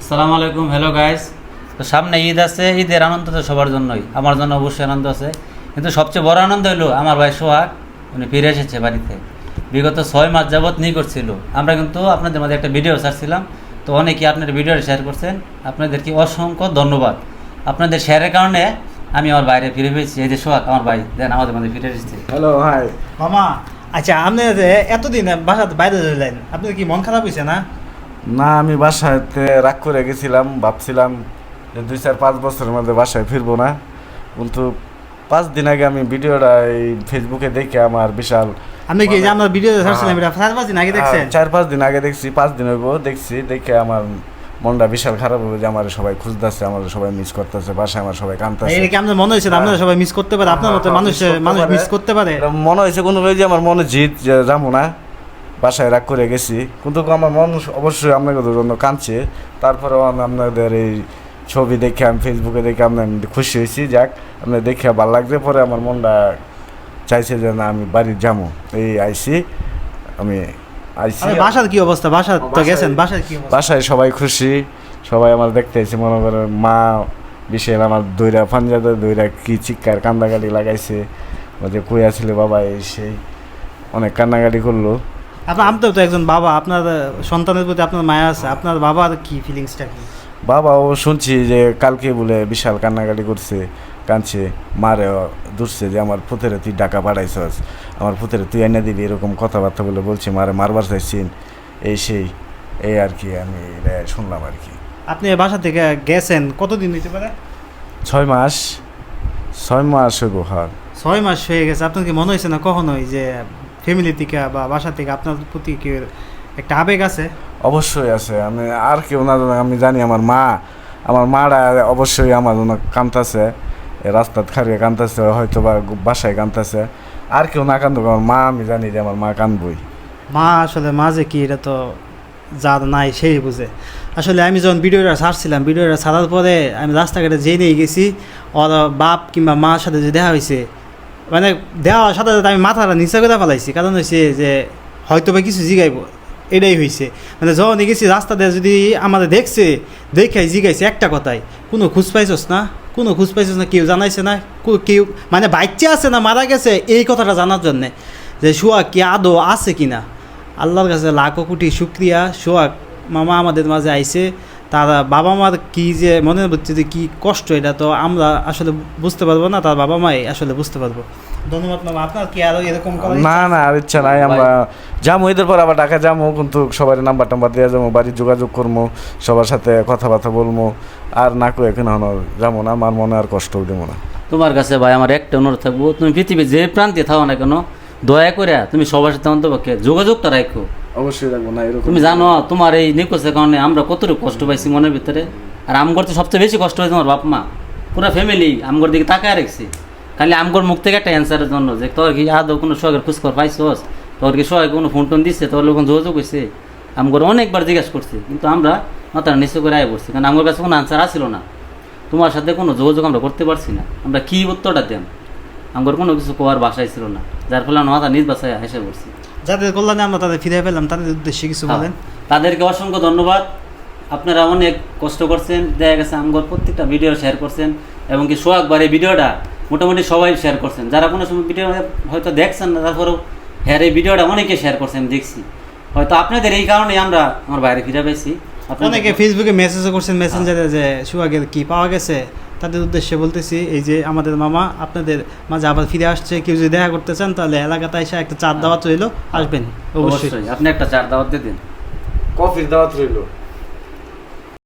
আসসালামু আলাইকুম hello guys তো সামনে ঈদ আছে ঈদের আনন্দ তো সবার জন্যই আমার জন্য অবশ্যই আনন্দ আছে। কিন্তু সবচেয়ে বড় আনন্দ হলো আমার ভাই সোহাগ উনি ফিরে এসেছে বাড়িতে। বিগত ছয় মাস যাবৎ নিকট ছিল। আমরা কিন্তু আপনাদের মধ্যে একটা ভিডিও ছাড়ছিলাম তো অনেকে আপনার ভিডিওটা শেয়ার করছেন। আপনাদেরকে অসংখ্য ধন্যবাদ। আপনাদের শেয়ারের কারণে আমি আমার বাইরে ফিরে পেয়েছি। এই যে সোহাগ আমার ভাই দেন আমাদের মধ্যে ফিরে এসেছে। হ্যালো হাই মামা আচ্ছা আপনি যে এতদিন বাসাতে বাইরে রইলেন আপনার কি মন খারাপ হয়েছে না? না আমি বাসাতে রাগ করে গেছিলাম ভাবছিলাম যে দুই চার পাঁচ বছরের মধ্যে বাসায় ফিরবো না। কিন্তু পাঁচ দিন আগে আমি ভিডিওটা এই ফেসবুকে দেখে আমার বিশাল আমি কি আমরা ভিডিও ছাড়ছিলাম এটা চার পাঁচ দিন আগে দেখছেন? চার পাঁচ দিন আগে দেখছি পাঁচ দিন হইব দেখছি দেখে আমার মনটা বিশাল খারাপ হবে যে আমার সবাই খুঁজতেছে আমার সবাই মিস করতেছে বাসায় আমার সবাই কাঁদতেছে। এটা কি আপনার মনে হয়েছে হ্যাঁ। আপনারা সবাই মিস করতে পারে? আপনার মতো হ্যাঁ, মানুষ মানুষ মিস করতে পারে? মনে হয়েছে কোনো যে আমার মনে জিত যে যাব না। বাসায় রাগ করে গেছি। কিন্তু আমার মন অবশ্যই আপনাদের জন্য কাঁদছে। তারপরেও আমি আপনাদের এই ছবি দেখে আমি ফেসবুকে দেখে আমি খুশি হয়েছি। যাক আপনার দেখে ভালো লাগছে পরে আমার মনটা চাইছে যে না আমি বাড়ি যাব। এই আইসি আমি আইসি। বাসার কি অবস্থা? বাসার তো গেছেন বাসার কি বাসায় সবাই খুশি সবাই আমার দেখতে এসে মনে করে মা বিশেষ আমার দইরা পাঞ্জাতে দইরা কি চিৎকার কান্দাকাটি লাগাইছে। যে কই আসলে বাবা এই সেই অনেক কান্নাকাটি করল। আপনার আপনি তো একজন বাবা আপনার সন্তানের প্রতি আপনার মায়া আছে আপনার বাবার কি ফিলিংসটা কি? বাবা ও শুনছি যে কালকে বলে বিশাল কান্নাকাটি করছে কাঁদছে মারে দুরছে যে আমার পুতেরে তুই ডাকা পাঠাইছস আমার পুতেরে তুই এনে দিবি এরকম কথাবার্তা বলে বলছি মারে মারবার চাইছিন। এই সেই এই আর কি আমি শুনলাম আর কি। আপনি বাসা থেকে গেছেন কতদিন হইতে পারে? ছয় মাস ছয় মাস হইব হ্যাঁ ছয় মাস হয়ে গেছে আপনার কি মনে হয়েছে না কখনোই যে ফ্যামিলি থেকে বা বাসা থেকে আপনার প্রতি কি একটা আবেগ আছে? অবশ্যই আছে। আমি আর কেউ না আমি জানি আমার মা আমার মারা অবশ্যই আমার কান্তাছে রাস্তাত খারিয়ে কান্তাছে হয়তো বা বাসায় কান্তাছে আর কেউ না কান্দুক আমার মা আমি জানি যে আমার মা কান্দবই মা আসলে মা যে কি এটা তো যার নাই সেই বুঝে। আসলে আমি যখন ভিডিওটা ছাড়ছিলাম ভিডিওটা ছাড়ার পরে আমি রাস্তাঘাটে জেনেই গেছি ওর বাপ কিংবা মার সাথে যে দেখা হয়েছে মানে দেওয়ার সাথে সাথে আমি মাথাটা নিচে করে ফেলাইছি। কারণ হয়েছে যে হয়তো বা কিছু জিগাইব। এটাই হয়েছে মানে যখন গেছি রাস্তাতে যদি আমাদের দেখছে দেখাই জিগাইছে একটা কথাই, কোনো খোঁজ পাইছস না? কোনো খোঁজ পাইছস না? কেউ জানাইছে না? কেউ মানে বাচ্চা আছে না, মারা গেছে? এই কথাটা জানার জন্যে। যে শুয়া কি আদৌ আছে কি না আল্লাহর কাছে লাখো কোটি শুক্রিয়া। সোহাগ মামা আমাদের মাঝে আইছে। তারা বাবা মার কি যে মনের হচ্ছে যে কি কষ্ট এটা তো আমরা আসলে বুঝতে পারব না তার বাবা মাই আসলে বুঝতে পারব। ধন্যবাদ মামা আপনার কি আরও এরকম না না আর ইচ্ছা নাই আমরা যাব এদের পর আবার ঢাকা যাব কিন্তু সবার নাম্বার টাম্বার দিয়ে যাব বাড়ি যোগাযোগ করব সবার সাথে কথাবার্তা বলব আর না কয়ে এখন হনো যাব না আমার মনে আর কষ্ট দেবো না তোমার কাছে ভাই আমার একটা অনুরোধ থাকব তুমি পৃথিবীর যে প্রান্তে থাকো না কেন দয়া করে তুমি সবার সাথে অন্তপক্ষে যোগাযোগটা রাখো অবশ্যই রাখব না, এরকম তুমি জানো, তোমার এই নিকোষের কারণে আমরা কতটুকু কষ্ট পাইছি মনের ভিতরে। আর আমগর তো সবচেয়ে বেশি কষ্ট হয়েছে তোমার বাপ মা পুরো ফ্যামিলি আমগর দিকে তাকায় রাখছি। খালি আমগর মুখ থেকে একটা অ্যান্সারের জন্য যে, তোর কি আদৌ কোনো শখের খোঁজখবর পাইছস? তোর কি শখে কোনো ফোন টোন দিচ্ছে তোর লোক যোগাযোগ হয়েছে আমগর অনেকবার জিজ্ঞাসা করছি, কিন্তু আমরা মাথাটা নিচু করে আয় পড়ছি, কারণ আমার কাছে কোনো আনসার আসছিল না। তোমার সাথে কোনো যোগাযোগ আমরা করতে পারছি না। আমরা কী উত্তরটা দেন আমার কোনো কিছু কোয়ার বাসায় ছিল না, যার ফলে আমরা মাথা নিজ বাসায় হেসে পড়ছি। যাদের কল্যাণে আমরা তাদের ফিরে পেলাম তাদের উদ্দেশ্যে কিছু বলেন। হ্যাঁ, তাদেরকে অসংখ্য ধন্যবাদ। আপনারা অনেক কষ্ট করছেন দেখা গেছে আমগর প্রত্যেকটা ভিডিও শেয়ার করছেন এবং কি সোহাগবার এই ভিডিওটা মোটামুটি সবাই শেয়ার করছেন। যারা কোনো সময় ভিডিও হয়তো দেখছেন না তারপরেও হ্যাঁ এই ভিডিওটা অনেকে শেয়ার করছেন দেখছি। হয়তো আপনাদের এই কারণে আমরা আমার বাইরে ফিরে পেয়েছি। অনেকে ফেসবুকে মেসেজও করছেন মেসেঞ্জারে যে সুয়াগের কি পাওয়া গেছে তাদের উদ্দেশ্যে বলতেছি এই যে আমাদের মামা আপনাদের মাঝে আবার ফিরে আসছে কেউ যদি দেখা করতে চান তাহলে এলাকাতে এসে একটা চার দাওয়াত রইল আসবেন। অবশ্যই। অবশ্যই। আপনি একটা চার দাওয়াত দিয়ে দিন। কফির দাওয়াত রইল।